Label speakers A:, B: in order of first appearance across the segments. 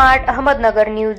A: Smart Ahmednagar news.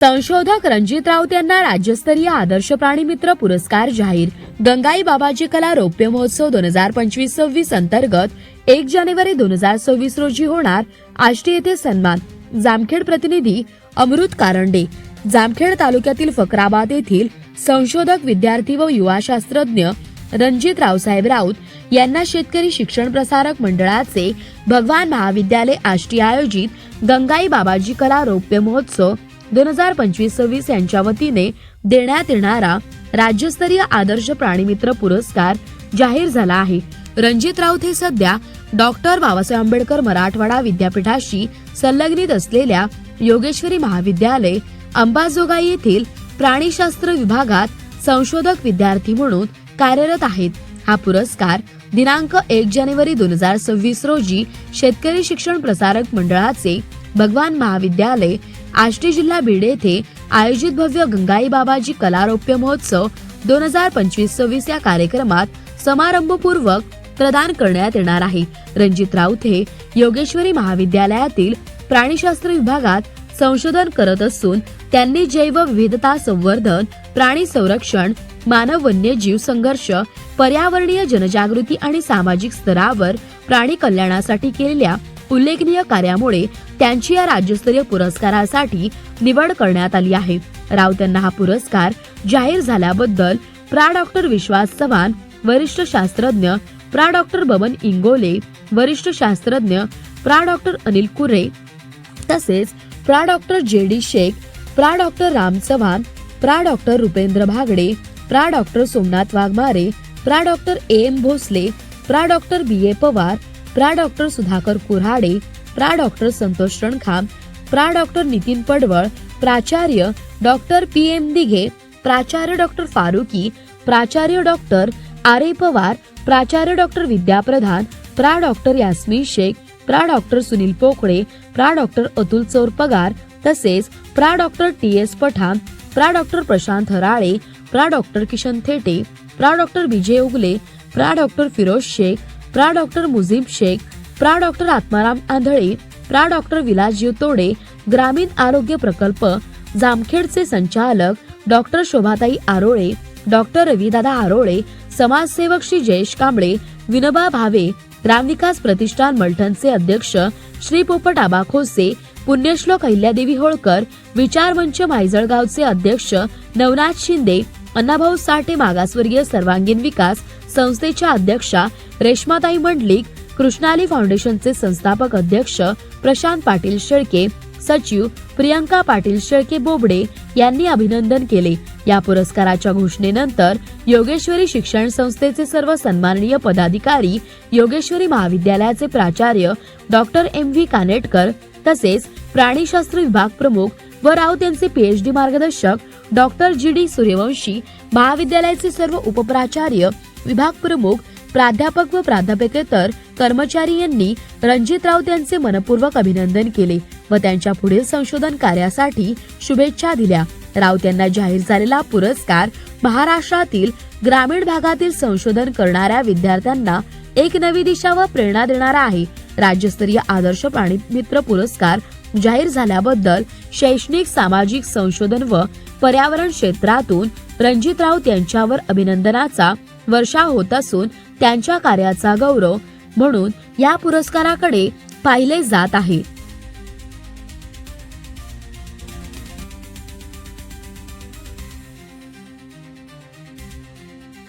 B: संशोधक रणजित राऊत यांना राज्यस्तरीय आदर्श प्राणीमित्र पुरस्कार जाहीर. गंगाई बाबाजी कला रौप्य महोत्सव दोन हजार पंचवीस सव्वीस अंतर्गत एक जानेवारी दोन हजार सव्वीस रोजी होणार. आष्टी येथे सन्मान. जामखेड प्रतिनिधी अमृत कारंडे. जामखेड तालुक्यातील फकराबाद येथील संशोधक विद्यार्थी व युवा शास्त्रज्ञ रणजित रावसाहेब राऊत यांना शेतकरी शिक्षण प्रसारक मंडळाचे भगवान महाविद्यालय आष्टी आयोजित गंगाई बाबाजी कला रौप्य महोत्सव दोन हजार पंचवीस सव्वीस यांच्या वतीने देण्यात येणारा राज्यस्तरीय आदर्श प्राणीमित्र पुरस्कार जाहीर झाला आहे. रणजित राऊत हे सध्या डॉक्टर बाबासाहेब आंबेडकर मराठवाडा विद्यापीठाशी संलग्नित असलेल्या योगेश्वरी महाविद्यालय अंबाजोगाई येथील प्राणीशास्त्र विभागात संशोधक विद्यार्थी म्हणून कार्यरत आहेत. हा पुरस्कार दिनांक एक जानेवारी दोन हजार सव्वीस रोजी शेतकरी शिक्षण प्रसारक मंडळाचे भगवान महाविद्यालय आष्टी जिल्हा बीड येथे आयोजित भव्य गंगाई बाबाजी कलारोप्य महोत्सव दोन हजार पंचवीस सव्वीस या कार्यक्रमात समारंभपूर्वक प्रदान करण्यात येणार आहे. रणजित राऊत हे योगेश्वरी महाविद्यालयातील प्राणीशास्त्र विभागात संशोधन करत असून त्यांनी जैव विविधता संवर्धन प्राणी संरक्षण मानव वन्यजीव संघर्ष पर्यावरणीय जनजागृती आणि सामाजिक स्तरावर प्राणी कल्याणासाठी केलेल्या उल्लेखनीय कार्यामुळे त्यांची या राज्यस्तरीय पुरस्कारासाठी निवड करण्यात आली आहे. राऊत यांना हा पुरस्कार जाहीर झाल्याबद्दल प्रा. डॉक्टर विश्वास चव्हाण वरिष्ठ शास्त्रज्ञ प्रा. डॉक्टर बबन इंगोले वरिष्ठ शास्त्रज्ञ प्रा. डॉक्टर अनिल कुरे तसेच प्रा. डॉक्टर जे. डी. शेख प्रा. डॉक्टर राम चव्हाण प्रा. डॉक्टर रुपेंद्र भागडे प्रा डॉक्टर सोमनाथ वाघमारे प्रा डॉक्टर ए एम भोसले प्रा डॉक्टर बी ए पवार प्रा डॉक्टर सुधाकर कुऱ्हाडे प्रा डॉक्टर संतोष रणखाम प्रा डॉक्टर नितीन पडवळ प्राचार्य डॉक्टर पी एम दिघे प्राचार्य डॉक्टर फारुकी प्राचार्य डॉक्टर आर ए पवार प्राचार्य डॉक्टर विद्या प्रधान प्रा डॉक्टर यास्मीन शेख प्रा डॉक्टर सुनील पोकळे प्रा डॉक्टर अतुल चोरपगार तसेच प्रा डॉक्टर टी एस पठाण प्रा डॉक्टर प्रशांत हराळे प्रा डॉक्टर किशन थेटे प्रा डॉक्टर विजय उगले प्रा डॉक्टर फिरोज शेख प्रा डॉक्टर मुझीब शेख प्रा डॉक्टर आत्माराम आंधळे प्रा डॉक्टर विलासजीव तोडे ग्रामीण आरोग्य प्रकल्प जामखेडचे संचालक डॉक्टर शोभाताई आरोळे डॉक्टर रविदादा आरोळे समाजसेवक श्री जयेश कांबळे विनोबा भावे ग्रामविकास प्रतिष्ठान मलठणचे अध्यक्ष श्री पोपट आबा खोसे पुण्यश्लोक अहिल्यादेवी होळकर विचारमंच मायजळगावचे अध्यक्ष नवनाथ शिंदे अण्णाभाऊ साठे मागासवर्गीय सर्वांगीण विकास संस्थेच्या अध्यक्षा रेश्माताई मंडलिक कृष्णाली फाउंडेशनचे संस्थापक अध्यक्ष प्रशांत पाटील शेळके सचिव प्रियंका पाटील शेळके बोबडे यांनी अभिनंदन केले. या पुरस्काराच्या घोषणेनंतर योगेश्वरी शिक्षण संस्थेचे सर्व सन्माननीय पदाधिकारी योगेश्वरी महाविद्यालयाचे प्राचार्य डॉक्टर एम व्ही कानेटकर तसेच प्राणीशास्त्र विभाग प्रमुख व राऊत यांचे पीएचडी मार्गदर्शक डॉक्टर जी डी सूर्यवंशी महाविद्यालयाचे सर्व उपप्राचार्य विभाग प्रमुख प्राध्यापक व प्राध्यापकेतर कर्मचारी यांनी रणजित राऊत यांचे मनपूर्वक अभिनंदन केले व त्यांच्या पुढील संशोधन कार्यासाठी शुभेच्छा दिल्या. राऊत यांना जाहीर झालेला पुरस्कार महाराष्ट्रातील ग्रामीण भागातील संशोधन करणाऱ्या विद्यार्थ्यांना एक नवी दिशा व प्रेरणा देणारा आहे. राज्यस्तरीय आदर्श प्राणीमित्र पुरस्कार जाहीर झाल्याबद्दल शैक्षणिक सामाजिक संशोधन व पर्यावरण क्षेत्रातून रणजित राऊत यांच्यावर अभिनंदनाचा वर्षा होत असून त्यांच्या कार्याचा गौरव म्हणून या पुरस्काराकडे पाहिले जात आहे.